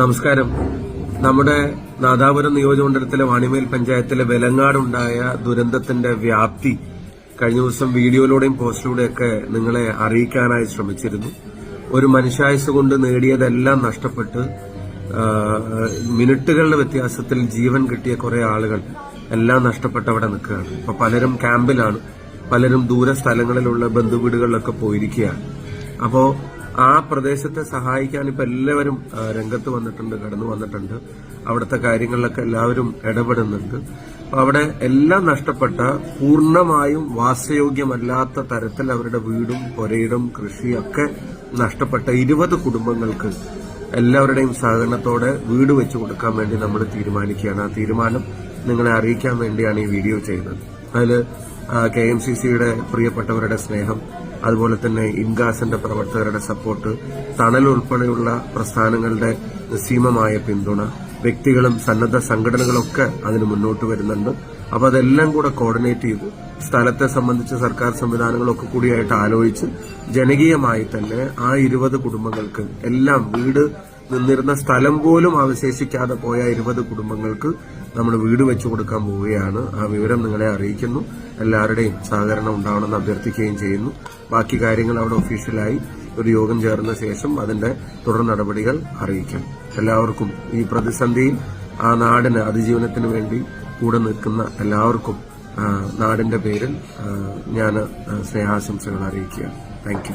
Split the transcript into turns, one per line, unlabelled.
നമസ്കാരം. നമ്മുടെ നാദാപുരം നിയോജകമണ്ഡലത്തിലെ വാണിമേൽ പഞ്ചായത്തിലെ വെലങ്ങാടുണ്ടായ ദുരന്തത്തിന്റെ വ്യാപ്തി കഴിഞ്ഞ ദിവസം വീഡിയോയിലൂടെയും പോസ്റ്റിലൂടെയൊക്കെ നിങ്ങളെ അറിയിക്കാനായി ശ്രമിച്ചിരുന്നു. ഒരു മനുഷ്യായുസ് കൊണ്ട് നേടിയതെല്ലാം നഷ്ടപ്പെട്ട് മിനിറ്റുകളുടെ വ്യത്യാസത്തിൽ ജീവൻ കിട്ടിയ കുറെ ആളുകൾ എല്ലാം നഷ്ടപ്പെട്ടവിടെ നിൽക്കുകയാണ്. അപ്പൊ പലരും ക്യാമ്പിലാണ് പലരും ദൂരസ്ഥലങ്ങളിലുള്ള ബന്ധുവീടുകളിലൊക്കെ പോയിരിക്കുകയാണ്. അപ്പോ ആ പ്രദേശത്തെ സഹായിക്കാൻ ഇപ്പൊ എല്ലാവരും രംഗത്ത് വന്നിട്ടുണ്ട് കടന്നു വന്നിട്ടുണ്ട്. അവിടുത്തെ കാര്യങ്ങളിലൊക്കെ എല്ലാവരും ഇടപെടുന്നുണ്ട്. അവിടെ എല്ലാം നഷ്ടപ്പെട്ട പൂർണമായും വാസയോഗ്യമല്ലാത്ത തരത്തിൽ അവരുടെ വീടും പുരയിടും കൃഷിയൊക്കെ നഷ്ടപ്പെട്ട ഇരുപത് കുടുംബങ്ങൾക്ക് എല്ലാവരുടെയും സഹകരണത്തോടെ വീട് വെച്ചു കൊടുക്കാൻ വേണ്ടി നമ്മൾ തീരുമാനിക്കുകയാണ്. ആ തീരുമാനം നിങ്ങളെ അറിയിക്കാൻ വേണ്ടിയാണ് ഈ വീഡിയോ ചെയ്യുന്നത്. അതിൽ കെ എം സി സിയുടെ പ്രിയപ്പെട്ടവരുടെ സ്നേഹം അതുപോലെ തന്നെ ഇൻഗാസിന്റെ പ്രവർത്തകരുടെ സപ്പോർട്ട് തണൽ ഉൾപ്പെടെയുള്ള പ്രസ്ഥാനങ്ങളുടെ നിസ്സീമമായ പിന്തുണ വ്യക്തികളും സന്നദ്ധ സംഘടനകളൊക്കെ അതിന് മുന്നോട്ട് വരുന്നുണ്ട്. അപ്പൊ അതെല്ലാം കൂടെ കോർഡിനേറ്റ് ചെയ്ത് സ്ഥലത്തെ സംബന്ധിച്ച് സർക്കാർ സംവിധാനങ്ങളൊക്കെ കൂടിയായിട്ട് ആലോചിച്ച് ജനകീയമായി തന്നെ ആ ഇരുപത് കുടുംബങ്ങൾക്ക് എല്ലാം വീട് നിന്നിരുന്ന സ്ഥലം പോലും അവശേഷിക്കാതെ പോയ ഇരുപത് കുടുംബങ്ങൾക്ക് നമ്മൾ വീട് വെച്ചു കൊടുക്കാൻ പോവുകയാണ്. ആ വിവരം നിങ്ങളെ അറിയിക്കുന്നു. എല്ലാവരുടെയും സഹകരണം ഉണ്ടാവണമെന്ന് അഭ്യർത്ഥിക്കുകയും ചെയ്യുന്നു. ബാക്കി കാര്യങ്ങൾ അവിടെ ഒഫീഷ്യലായി ഒരു യോഗം ചേർന്ന ശേഷം അതിന്റെ തുടർ നടപടികൾ അറിയിക്കാം. എല്ലാവർക്കും ഈ പ്രതിസന്ധിയിൽ ആ നാടിന് അതിജീവനത്തിന് വേണ്ടി കൂടെ നിൽക്കുന്ന എല്ലാവർക്കും നാടിന്റെ പേരിൽ ഞാൻ സ്നേഹാശംസകൾ അറിയിക്കുകയാണ്. താങ്ക്